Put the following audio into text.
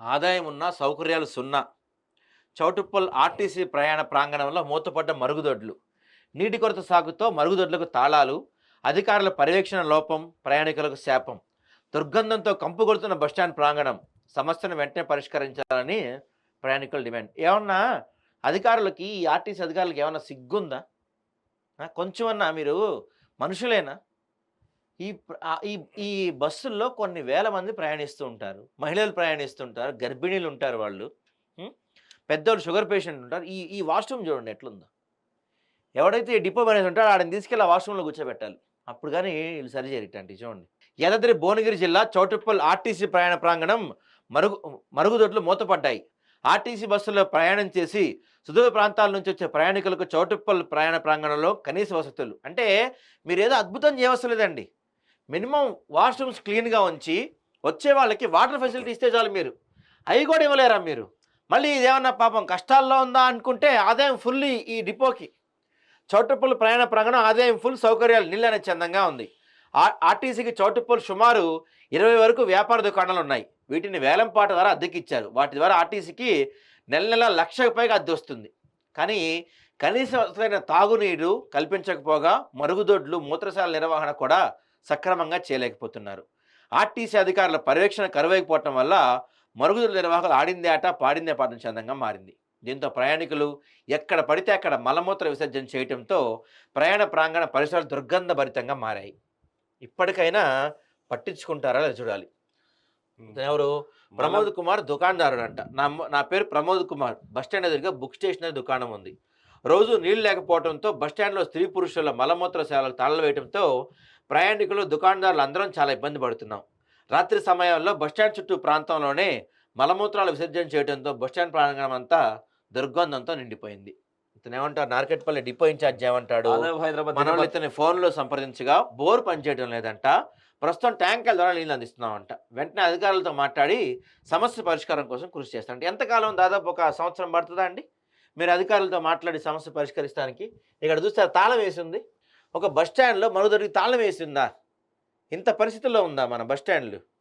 ఆదాయం ఉన్న సౌకర్యాలు సున్నా. చౌటుప్పల్ ఆర్టీసీ ప్రయాణ ప్రాంగణంలో మూతపడ్డ మరుగుదొడ్లు. నీటి కొరత సాగుతో మరుగుదొడ్లకు తాళాలు అధికారుల పర్యవేక్షణ లోపం ప్రయాణికులకు శాపం. దుర్గంధంతో కంపు కొడుతున్న బస్టాండ్ ప్రాంగణం సమస్యను వెంటనే పరిష్కరించాలని ప్రయాణికుల డిమాండ్. ఏమన్నా అధికారులకి ఈ ఆర్టీసీ అధికారులకి ఏమన్నా సిగ్గుందా? కొంచెమన్నా మీరు మనుషులేనా? ఈ ఈ ఈ బస్సుల్లో కొన్ని వేల మంది ప్రయాణిస్తూ ఉంటారు. మహిళలు ప్రయాణిస్తుంటారు. గర్భిణీలు ఉంటారు వాళ్ళు. పెద్దవాళ్ళు పెద్దోళ్ళు షుగర్ పేషెంట్ ఉంటారు. ఈ ఈ వాష్రూమ్ చూడండి ఎట్లుందో. ఎవడైతే డిపో మేనేజ్ ఉంటాడో ఆడని తీసుకెళ్ళి ఆ వాష్రూమ్లో కూర్చోబెట్టాలి. అప్పుడు కానీ వీళ్ళు సరి చేయటండి చూడండి. యాదాద్రి భువనగిరి జిల్లా చౌటుప్పల్ ఆర్టీసీ ప్రయాణ ప్రాంగణం మరుగు మరుగుదొడ్లు మూతపడ్డాయి. ఆర్టీసీ బస్సుల్లో ప్రయాణం చేసి సుదూర ప్రాంతాల నుంచి వచ్చే ప్రయాణికులకు చౌటుప్పల్ ప్రయాణ ప్రాంగణంలో కనీస వసతులు. అంటే మీరు ఏదో అద్భుతం చేయవలసిన మినిమం వాష్రూమ్స్ క్లీన్గా ఉంచి వచ్చే వాళ్ళకి వాటర్ ఫెసిలిటీ ఇస్తే చాలు మీరు. అవి కూడా ఇవ్వలేరా మీరు? మళ్ళీ ఇదేమన్నా పాపం కష్టాల్లో ఉందా అనుకుంటే ఆదాయం ఫుల్ ఈ- డిపోకి. చౌటుప్పల్ ప్రయాణ ప్రాంగణం ఆదాయం ఫుల్ సౌకర్యాలు నీళ్ళనే చందంగా ఉంది. ఆ- ఆర్టీసీకి చౌటుప్పల్ సుమారు ఇరవై వరకు వ్యాపార దుకాణాలు ఉన్నాయి. వీటిని వేలంపాట ద్వారా అద్దెకిచ్చారు. వాటి ద్వారా ఆర్టీసీకి నెల నెల లక్షకు పైగా అద్దె వస్తుంది. కానీ కనీసం వసతులైన తాగునీరు కల్పించకపోగా మరుగుదొడ్లు మూత్రశాల నిర్వహణ కూడా సక్రమంగా చేయలేకపోతున్నారు. ఆర్టీసీ అధికారుల పర్యవేక్షణ కరువైపోవటం వల్ల మరుగుదొడ్ల నిర్వాహకులు ఆడిందే ఆట పాడిందే పాటం చందంగా మారింది. దీంతో ప్రయాణికులు ఎక్కడ పడితే అక్కడ మలమూత్ర విసర్జన చేయటంతో ప్రయాణ ప్రాంగణ పరిసరాలు దుర్గంధభరితంగా మారాయి. ఇప్పటికైనా పట్టించుకుంటారా లేదా చూడాలి. ఎవరు? ప్రమోద్ కుమార్ దుకాణదారుడు అంట నా నా పేరు ప్రమోద్ కుమార్. బస్ స్టాండ్ ఎదురుగా బుక్ స్టేషనరీ దుకాణం ఉంది. రోజు నీళ్ళు లేకపోవడంతో బస్ స్టాండ్లో స్త్రీ పురుషుల మలమూత్ర సేవలకు తాళాలు వేయడంతో ప్రయాణికులు దుకాణదారులు అందరం చాలా ఇబ్బంది పడుతున్నాం. రాత్రి సమయంలో బస్ స్టాండ్ చుట్టూ ప్రాంతంలోనే మలమూత్రాలు విసర్జన చేయడంతో బస్ స్టాండ్ ప్రాంగణం అంతా దుర్గంధంతో నిండిపోయింది. ఇతను ఏమంటారు నార్కెట్పల్లి డిపో ఇన్ఛార్జ్ ఏమంటాడు? హైదరాబాద్ ఇతని ఫోన్లో సంప్రదించగా బోర్ పనిచేయడం లేదంట. ప్రస్తుతం ట్యాంకర్ల ద్వారా నీళ్ళు అందిస్తున్నామంట. వెంటనే అధికారులతో మాట్లాడి సమస్య పరిష్కారం కోసం కృషి చేస్తామంట ఎంతకాలం దాదాపు ఒక సంవత్సరం పడుతుందా అండి? మీరు అధికారులతో మాట్లాడి సమస్య పరిష్కరిస్తానికి. ఇక్కడ చూస్తే తాళం వేసి ఉంది. ఒక బస్ స్టాండ్లో మరుగుదొరికి తాళం వేసి ఉందా ఇంత పరిస్థితుల్లో ఉందా మన బస్ స్టాండ్లు?